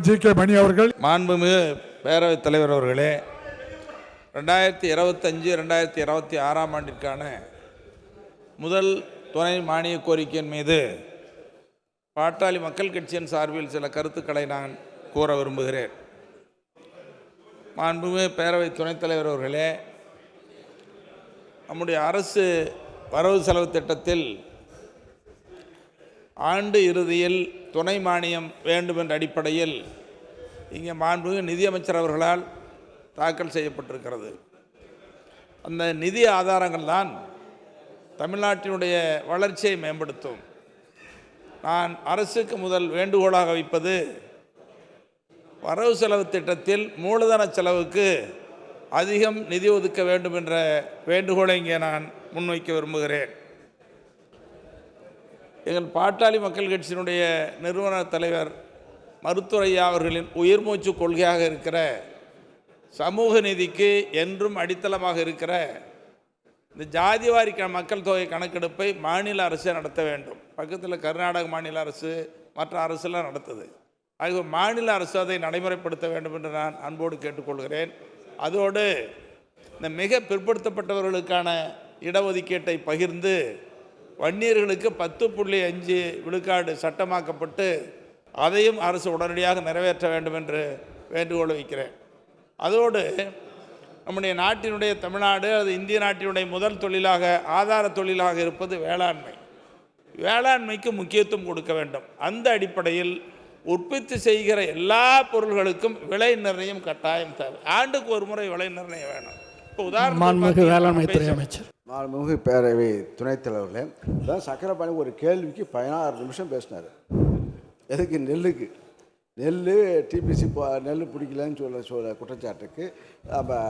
G K மணி அவர்கள். மாண்புமிகு பேரவைத் தலைவர் அவர்களே ரெண்டாயிரத்தி இருபத்தஞ்சு ரெண்டாயிரத்தி இருபத்தி ஆறாம் ஆண்டிற்கான முதல் துணை மானிய கோரிக்கையின் மீது பாட்டாளி மக்கள் கட்சியின் சார்பில் சில கருத்துக்களை நான் கூற விரும்புகிறேன். மாண்புமிகு பேரவை துணைத் தலைவர் அவர்களே நம்முடைய அரசு வரவு செலவு திட்டத்தில் ஆண்டு இறுதியில் துணை மானியம் வேண்டும் என்ற அடிப்படையில் இங்கே மாண்புமிகு நிதியமைச்சர் அவர்களால் தாக்கல் செய்யப்பட்டிருக்கிறது. அந்த நிதி ஆதாரங்கள் தான் தமிழ்நாட்டினுடைய வளர்ச்சியை மேம்படுத்தும். நான் அரசுக்கு முதல் வேண்டுகோளாக வைப்பது வரவு செலவு திட்டத்தில் மூலதன செலவுக்கு அதிகம் நிதி ஒதுக்க வேண்டும் என்ற வேண்டுகோளை இங்கே நான் முன்வைக்க விரும்புகிறேன். எங்கள் பாட்டாளி மக்கள் கட்சியினுடைய நிறுவன தலைவர் மருத்துவரையா அவர்களின் உயிர் மூச்சு கொள்கையாக இருக்கிற சமூக நீதிக்கு என்றும் அடித்தளமாக இருக்கிற இந்த ஜாதிவாரி க மக்கள் தொகை கணக்கெடுப்பை மாநில அரசே நடத்த வேண்டும். பக்கத்தில் கர்நாடக மாநில அரசு மற்ற அரசுலாம் நடத்துது. ஆகிய மாநில அரசு அதை நடைமுறைப்படுத்த வேண்டும் என்று நான் அன்போடு கேட்டுக்கொள்கிறேன். அதோடு இந்த மிக பிற்படுத்தப்பட்டவர்களுக்கான இடஒதுக்கீட்டை பகிர்ந்து வன்னியர்களுக்கு பத்து புள்ளி அஞ்சு விழுக்காடு சட்டமாக்கப்பட்டு அதையும் அரசு உடனடியாக நிறைவேற்ற வேண்டும் என்று வேண்டுகோள் வைக்கிறேன். அதோடு நம்முடைய நாட்டினுடைய தமிழ்நாடு அது இந்திய நாட்டினுடைய முதல் தொழிலாக ஆதார தொழிலாக இருப்பது வேளாண்மை. வேளாண்மைக்கு முக்கியத்துவம் கொடுக்க வேண்டும். அந்த அடிப்படையில் உற்பத்தி செய்கிற எல்லா பொருள்களுக்கும் விலை நிர்ணயம் கட்டாயம் தேவை. ஆண்டுக்கு ஒரு முறை விலை நிர்ணயம் வேணும். இப்போ மாண்புமிகு வேளாண்மை துறை அமைச்சர். மாண்புமிகு பேரவை துணைத் தலைவர்களே அதான் சக்கரபாணி ஒரு கேள்விக்கு பதினாறு நிமிஷம் பேசினார். எதுக்கு நெல்லுக்கு? நெல் டிபிசி நெல் பிடிக்கலன்னு சொல்ல சொல்ல குற்றச்சாட்டுக்கு நம்ம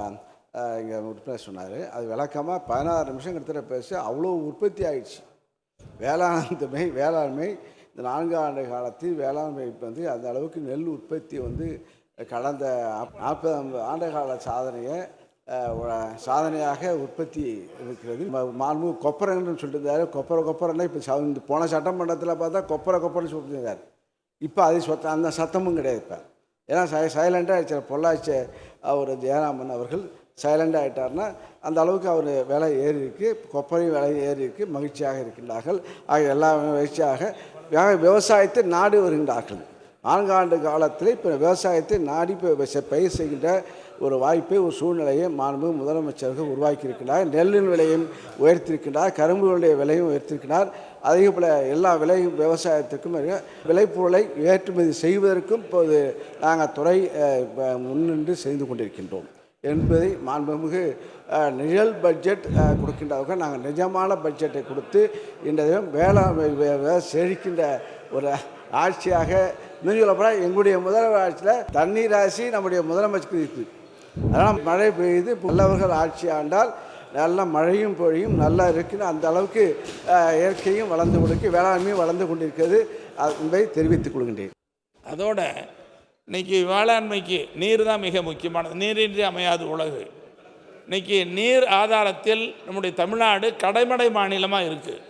இங்கே உறுப்பினர் சொன்னார். அது விளக்கமாக பதினாறு நிமிஷம் கிட்டத்தட்ட பேசி அவ்வளோ உற்பத்தி ஆயிடுச்சு. வேளாண்மை வேளாண்மை இந்த நான்கு ஆண்டு காலத்தில் வேளாண்மை வந்து அந்த அளவுக்கு நெல் உற்பத்தி வந்து கடந்த நாற்பது ஆண்டு கால சாதனையை சாதனையாக உற்பத்தி இருக்கிறது. மாண்பு கொப்பரைன்னு சொல்லிட்டு இருந்தார். கொப்பரை கொப்பரைன்னா இப்போ ச- இந்த போன சட்டமன்றத்தில் பார்த்தா கொப்பரை கொப்பரைன்னு சொல்லிட்டு இருந்தார் இப்போ அது சொத்த அந்த சத்தமும் கிடையாது இப்போ. ஏன்னா சை சைலண்டாக பொள்ளாச்சி அவர் ஜெயராமன் அவர்கள் சைலண்ட் ஆகிட்டார்னா அந்த அளவுக்கு அவர் விலை ஏறி இருக்குது கொப்பரையும் விலை ஏறி இருக்கு மகிழ்ச்சியாக இருக்கின்றார்கள். ஆக எல்லா மகிழ்ச்சியாக விவசாயத்தை நாடி வருகின்றார்கள். நான்காண்டு காலத்தில் இப்போ விவசாயத்தை நாடி இப்போ பயிர் செய்கின்ற ஒரு வாய்ப்பை ஒரு சூழ்நிலையை மாண்பு முதலமைச்சர்கள் உருவாக்கியிருக்கிறார். நெல்லின் விலையும் உயர்த்தியிருக்கிறார். கரும்புகளுடைய விலையும் உயர்த்தியிருக்கிறார். அதே போல் எல்லா விலையும் விவசாயத்துக்கும் விளைபொருளை ஏற்றுமதி செய்வதற்கும் இப்போது நாங்கள் துறை முன்னின்று செய்து கொண்டிருக்கின்றோம். என்பதை மாண்புமிகு நிழல் பட்ஜெட் அஹ், கொடுக்கின்றவர்கள் நாங்கள் நிஜமான பட்ஜெட்டை கொடுத்து இன்றைய வேளாண்மை செழிக்கின்ற ஒரு ஆட்சியாக இன்னும் எங்களுடைய முதல்வர் ஆட்சியில் தண்ணீர் ஆசி நம்முடைய முதலமைச்சருக்கு இருக்குது. அதனால் மழை பெய்து நல்லவர்கள் ஆட்சி ஆண்டால் நல்ல மழையும் பொழியும் நல்லா இருக்குன்னு அந்த அளவுக்கு இயற்கையும் வளர்ந்து கொடுக்க வேளாண்மையும் வளர்ந்து கொண்டிருக்கிறது அது என்பதை தெரிவித்துக் கொள்கின்றேன். அதோட இன்னைக்கு வேளாண்மைக்கு நீர் தான் மிக முக்கியமானது. நீரின்றி அமையாது உலகு. இன்னைக்கு நீர் ஆதாரத்தில் நம்முடைய தமிழ்நாடு கடைமடை மாநிலமாக இருக்குது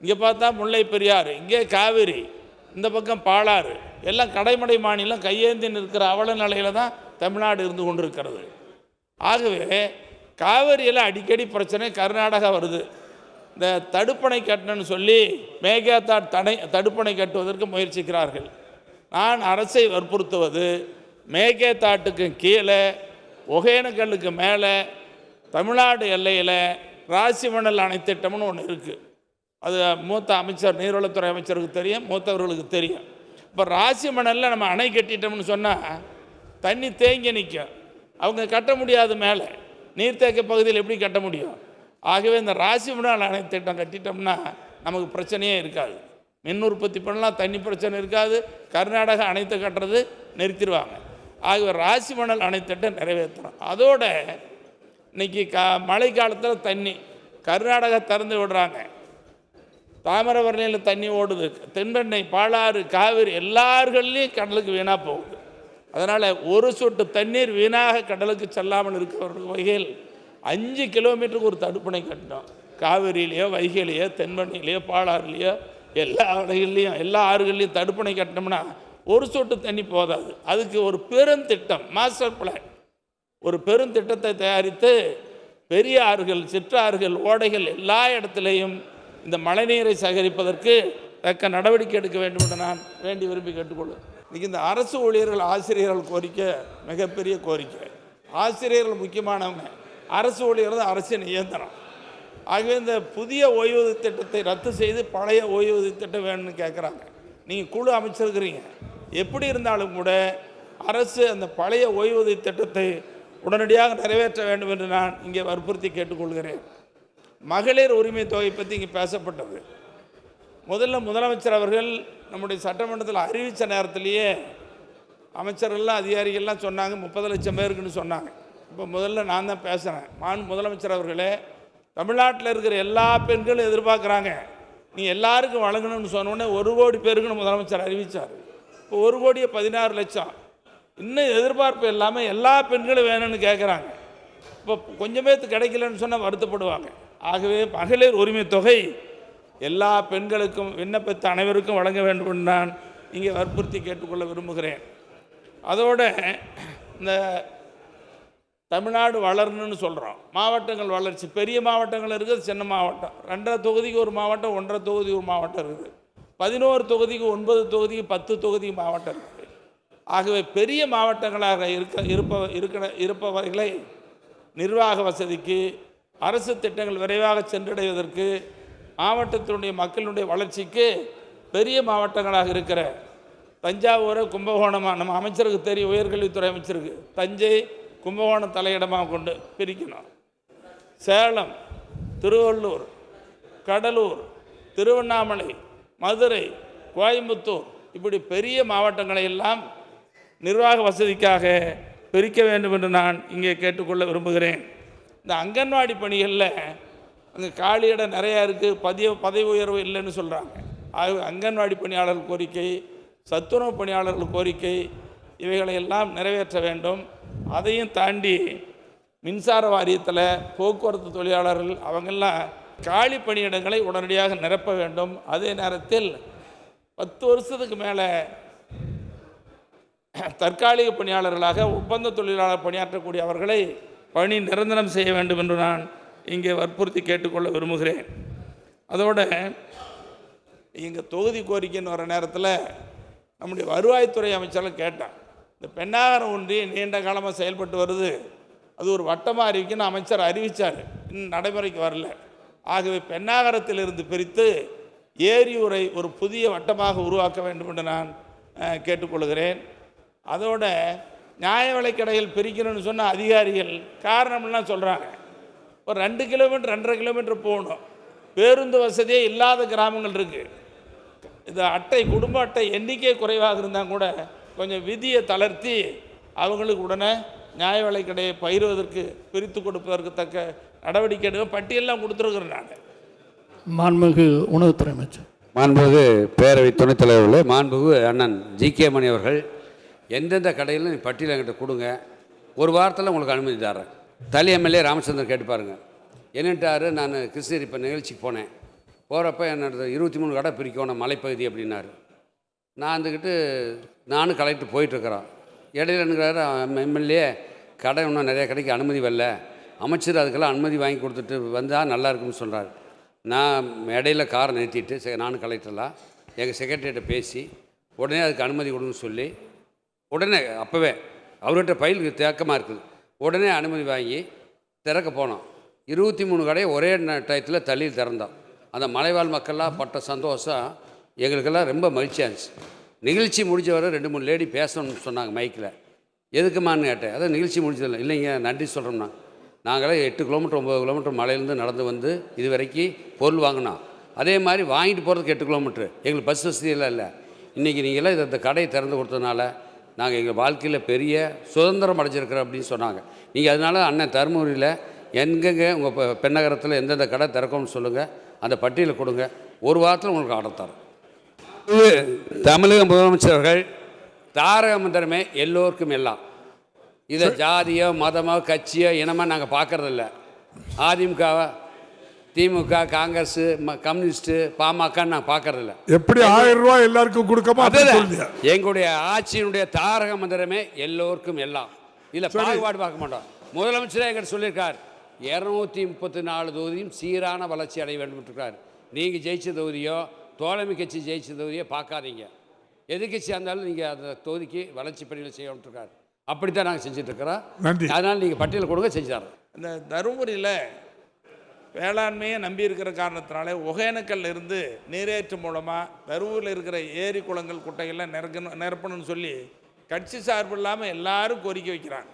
இங்கே பார்த்தா முல்லை பெரியாறு இங்கே காவிரி இந்த பக்கம் பாலாறு. எல்லாம் கடைமடை மாநிலம் கையேந்தி நிற்கிற அவல நிலையில் தான் தமிழ்நாடு இருந்து கொண்டிருக்கிறது. ஆகவே காவிரியில் அடிக்கடி பிரச்சனை கர்நாடகா வருது. இந்த தடுப்பணை கட்டணும்னு சொல்லி மேகதாட் தடை தடுப்பணை கட்டுவதற்கு முயற்சிக்கிறார்கள். நான் அரசை வற்புறுத்துவது மேகேதாட்டுக்கு கீழே ஒகேனக்கல்லுக்கு மேலே தமிழ்நாடு எல்லையில் ராசிமணல் அணை திட்டம்னு ஒன்று இருக்குது அது மூத்த அமைச்சர் நீர்வளத்துறை அமைச்சருக்கு தெரியும் மூத்தவர்களுக்கு தெரியும். இப்போ ராசி மணலில் நம்ம அணை கட்டிட்டோம்னு சொன்னால் தண்ணி தேங்கி நிற்கும் அவங்க கட்ட முடியாது மேலே. நீர்த்தேக்க பகுதியில் எப்படி கட்ட முடியும்? ஆகவே இந்த ராசி மணல் அணை திட்டம் கட்டிட்டோம்னா நமக்கு பிரச்சனையே இருக்காது. மின் உற்பத்தி பண்ணலாம் தண்ணி பிரச்சனை இருக்காது கர்நாடகா அணைத்தை கட்டுறது நிறுத்திடுவாங்க. ஆகவே ராசி மணல் அணை நிறைவேற்றணும். அதோட இன்னைக்கு கா மழை காலத்தில் தண்ணி கர்நாடகா திறந்து விடுறாங்க. தாமிரபரணியில் தண்ணி ஓடுது. தென்பெண்ணை பாலாறு காவிரி எல்லார்கள்லேயும் கடலுக்கு வீணாக போகுது. அதனால் ஒரு சொட்டு தண்ணீர் வீணாக கடலுக்கு செல்லாமல் இருக்கிற வகையில் அஞ்சு கிலோமீட்டருக்கு ஒரு தடுப்பணை கட்டினோம் காவிரியிலையோ வைகையிலையோ தென்பண்ணிலையோ பாலாறுலையோ எல்லா அணைகள்லையும் எல்லா ஆறுகள்லையும் தடுப்பணை கட்டினோம்னா ஒரு சொட்டு தண்ணி போதாது. அதுக்கு ஒரு பெருந்திட்டம் மாஸ்டர் பிளான் ஒரு பெருந்திட்டத்தை தயாரித்து பெரிய ஆறுகள் சிற்றாறுகள் ஓடைகள் எல்லா இடத்துலையும் இந்த மழைநீரை சேகரிப்பதற்கு தக்க நடவடிக்கை எடுக்க வேண்டும் என்று நான் வேண்டி விரும்பி கேட்டுக்கொள்வேன் இன்னைக்கு இந்த அரசு ஊழியர்கள் ஆசிரியர்கள் கோரிக்கை மிகப்பெரிய கோரிக்கை. ஆசிரியர்கள் முக்கியமானவங்க. அரசு ஊழியர்கள் தான் அரசின் இயந்திரம். ஆகவே இந்த புதிய ஓய்வூதிய திட்டத்தை ரத்து செய்து பழைய ஓய்வூதிய திட்டம் வேணும்னு கேட்குறாங்க நீங்கள் குழு அமைச்சிருக்கிறீங்க. எப்படி இருந்தாலும் கூட அரசு அந்த பழைய ஓய்வூதிய திட்டத்தை உடனடியாக நிறைவேற்ற வேண்டும் என்று நான் இங்கே வற்புறுத்தி கேட்டுக்கொள்கிறேன். மகளிர் உரிமை தொகை பற்றி இங்கே பேசப்பட்டது. முதல்ல முதலமைச்சர் அவர்கள் நம்முடைய சட்டமன்றத்தில் அறிவித்த நேரத்திலேயே அமைச்சர்கள்லாம் அதிகாரிகள்லாம் சொன்னாங்க. முப்பது லட்சம் பேருக்குன்னு சொன்னாங்க. இப்போ முதல்ல நான் தான் பேசுகிறேன் மான் முதலமைச்சர் அவர்களே தமிழ்நாட்டில் இருக்கிற எல்லா பெண்களும் எதிர்பார்க்குறாங்க. நீ எல்லாருக்கும் வழங்கணும்னு சொன்னோடனே ஒரு கோடி பேருக்குன்னு முதலமைச்சர் அறிவித்தார் இப்போ ஒரு கோடியே பதினாறு லட்சம். இன்னும் எதிர்பார்ப்பு இல்லாமல் எல்லா பெண்களும் வேணும்னு கேட்குறாங்க இப்போ கொஞ்சமேத்து கிடைக்கலன்னு சொன்னால் வருத்தப்படுவாங்க. ஆகவே மகளிர் உரிமை தொகை எல்லா பெண்களுக்கும் விண்ணப்பித்த அனைவருக்கும் வழங்க வேண்டும் என்று நான் இங்கே வற்புறுத்தி கேட்டுக்கொள்ள விரும்புகிறேன். அதோட இந்த தமிழ்நாடு வளரணும்னு சொல்கிறோம் மாவட்டங்கள் வளர்ச்சி. பெரிய மாவட்டங்கள் இருக்குது சின்ன மாவட்டம். ரெண்டரை தொகுதிக்கு ஒரு மாவட்டம் ஒன்றரை தொகுதி ஒரு மாவட்டம் இருக்குது. பதினோரு தொகுதிக்கு ஒன்பது தொகுதிக்கு பத்து தொகுதி மாவட்டம் இருக்குது. ஆகவே பெரிய மாவட்டங்களாக இருக்க இருப்ப இருக்கிற இருப்பவர்களை நிர்வாக வசதிக்கு அரசு திட்டங்கள் விரைவாக சென்றடைவதற்கு மாவட்டத்தினுடைய மக்களுடைய வளர்ச்சிக்கு பெரிய மாவட்டங்களாக இருக்கிற தஞ்சாவூரை கும்பகோணமாக நம்ம அமைச்சருக்கு தெரியும் உயர்கல்வித்துறை அமைச்சருக்கு. தஞ்சை கும்பகோணம் தலையிடமாக கொண்டு பிரிக்கணும். சேலம் திருவள்ளூர் கடலூர் திருவண்ணாமலை மதுரை கோயம்புத்தூர் இப்படி பெரிய மாவட்டங்களை எல்லாம் நிர்வாக வசதிக்காக பிரிக்க வேண்டும் என்று நான் இங்கே கேட்டுக்கொள்ள விரும்புகிறேன். இந்த அங்கன்வாடி பணிகளில் அங்கே காலி இடம் நிறையா இருக்குது பதிய பதவி உயர்வு இல்லைன்னு சொல்கிறாங்க ஆகவே அங்கன்வாடி பணியாளர்கள் கோரிக்கை சத்துணவு பணியாளர்கள் கோரிக்கை இவைகளை எல்லாம் நிறைவேற்ற வேண்டும். அதையும் தாண்டி மின்சார வாரியத்தில் போக்குவரத்து தொழிலாளர்கள் அவங்கெல்லாம் காலி பணியிடங்களை உடனடியாக நிரப்ப வேண்டும். அதே நேரத்தில் பத்து வருஷத்துக்கு மேலே தற்காலிக பணியாளர்களாக ஒப்பந்த தொழிலாளர் பணியாற்றக்கூடிய அவர்களை பணி நிரந்தரம் செய்ய வேண்டும் என்று நான் இங்கே வற்புறுத்தி கேட்டுக்கொள்ள விரும்புகிறேன். அதோட எங்கள் தொகுதி கோரிக்கைன்னு வர நேரத்தில் நம்முடைய வருவாய்த்துறை அமைச்சர்கள் கேட்டான் இந்த பெண்ணாகரம் ஒன்றியம் நீண்ட காலமாக செயல்பட்டு வருது. அது ஒரு வட்டமாக இருக்குன்னு அமைச்சர் அறிவித்தார் இன்னும் நடைமுறைக்கு வரல. ஆகவே பெண்ணாகரத்திலிருந்து பிரித்து ஏரியூரை ஒரு புதிய வட்டமாக உருவாக்க வேண்டும் என்று நான் கேட்டுக்கொள்கிறேன். அதோட நியாய விலைக்கடைகள் பிரிக்கணும்னு சொன்ன அதிகாரிகள் காரணம்லாம் சொல்கிறாங்க ஒரு ரெண்டு கிலோமீட்டர் ரெண்டரை கிலோமீட்டர் போகணும். பேருந்து வசதியே இல்லாத கிராமங்கள் இருக்குது இந்த அட்டை குடும்ப அட்டை எண்ணிக்கை குறைவாக இருந்தால் கூட கொஞ்சம் விதியை தளர்த்தி அவங்களுக்கு உடனே நியாய விலைக்கடையை பயிர்வதற்கு பிரித்து கொடுப்பதற்கு தக்க நடவடிக்கை எடுக்க பட்டியலாம் கொடுத்துருக்குறேன் நான். மாண்புமிகு உணவுத்துறை அமைச்சர். மாண்புமிகு பேரவை துணைத் தலைவர்களே மாண்புமிகு அண்ணன் ஜி. கே. மணி அவர்கள் எந்தெந்த கடையில் நீ பட்டியல் என்கிட்ட கொடுங்க. ஒரு வாரத்தில் உங்களுக்கு அனுமதி தரேன் தலி எம்எல்ஏ ராமச்சந்திரன் கேட்டு பாருங்க. என்னட்டாரு நான் கிருஷ்ணகிரி இப்போ நிகழ்ச்சிக்கு போனேன். போகிறப்ப என்னோட இருபத்தி மூணு கடை பிரிக்கணும் மலைப்பகுதி அப்படின்னாரு. நான் வந்துக்கிட்டு நானும் கலெக்டர் போயிட்டுருக்குறோம். இடையில என்கிறாரு எம்எல்ஏ கடை இன்னும் நிறைய கடைக்கு அனுமதி வரல. அமைச்சர் அதுக்கெல்லாம் அனுமதி வாங்கி கொடுத்துட்டு வந்தால் நல்லா இருக்கும்னு சொல்கிறார் நான் இடையில காரை நிறுத்திட்டு சரி நானும் கலெக்டர்லாம் எங்கள் செக்ரட்டரிகிட்ட பேசி உடனே அதுக்கு அனுமதி கொடுன்னு சொல்லி உடனே அப்போவே அவர்கிட்ட ஃபைல் தேக்கமாக இருக்குது. உடனே அனுமதி வாங்கி திறக்க போனோம். இருபத்தி மூணு கடையை ஒரே டயத்தில் தள்ளி திறந்தோம். அந்த மலைவாழ் மக்கள்லாம் பட்ட சந்தோஷம் எங்களுக்கெல்லாம் ரொம்ப மகிழ்ச்சியாக இருந்துச்சு. நிகழ்ச்சி முடிஞ்ச வரை ரெண்டு மூணு லேடி பேசணும்னு சொன்னாங்க மைக்கில். எதுக்குமான்னு கேட்டேன். அதான் நிகழ்ச்சி முடிஞ்சதில்லை. இல்லைங்க நன்றி சொல்கிறோம்னா நாங்களாம் எட்டு கிலோமீட்டர் ஒம்பது கிலோமீட்டர் மலையிலேருந்து நடந்து வந்து இது வரைக்கும் பொருள் வாங்கினோம். அதே மாதிரி வாங்கிட்டு போகிறதுக்கு எட்டு கிலோமீட்ரு எங்களுக்கு பஸ் வசதியெல்லாம் இல்லை. இன்றைக்கி நீங்களாம் இதை இந்த கடையை திறந்து கொடுத்ததுனால நாங்கள் எங்கள் வாழ்க்கையில் பெரிய சுதந்திரம் அடைஞ்சிருக்கிறோம் அப்படின்னு சொன்னாங்க. நீங்கள் அதனால அண்ணன் தருமபுரியில் எங்கெங்கே உங்கள் பெண்ணகரத்தில் எந்தெந்த கடை திறக்கணும்னு சொல்லுங்கள் அந்த பட்டியலை கொடுங்க. ஒரு வாரத்தில் உங்களுக்கு ஆர்டர் தரோம் தமிழக முதலமைச்சர்கள் தாரக மந்திரமே எல்லோருக்கும் எல்லாம். இதை ஜாதியோ மதமோ கட்சியோ இனமோ நாங்கள் பார்க்கறதில்ல அதிமுகவோ திமுக காங்கிரஸ் கம்யூனிஸ்ட்டு பாமகன்னு நான் பார்க்கறதில்ல எப்படி ஆயிரம் ரூபாய் எல்லாருக்கும் கொடுக்கமா எங்களுடைய ஆட்சியினுடைய தாரக மந்திரமே எல்லோருக்கும் எல்லாம். இல்லை பாகுபாடு பார்க்க மாட்டோம். முதலமைச்சரே எங்கிட்ட சொல்லியிருக்கார் இரநூத்தி முப்பத்தி நாலு தொகுதியும் சீரான வளர்ச்சி அடைய வேண்டும் இருக்கார் நீங்கள் ஜெயிச்ச தொகுதியோ தோழமை கட்சி ஜெயிச்ச தொகுதியோ பார்க்காதீங்க. எதிர்கட்சியாக இருந்தாலும் நீங்கள் அந்த தொகுதிக்கு வளர்ச்சி பணியில் செய்யணும்னு இருக்கார் அப்படி தான் நாங்கள் செஞ்சுட்ருக்கிறோம் நன்றி. அதனால் நீங்கள் பட்டியல் கொடுங்க செஞ்சு தரோம் இந்த தருமபுரியில் வேளாண்மையை நம்பி இருக்கிற காரணத்தினாலே ஒகேனக்கல்ல இருந்து நீரேற்று மூலமாக தருமபுரியில் இருக்கிற ஏரி குளங்கள் குட்டைகள்லாம் நிரக்கணும் நிரப்பணும்னு சொல்லி கட்சி சார்பு இல்லாமல் எல்லாரும் கோரிக்கை வைக்கிறாங்க.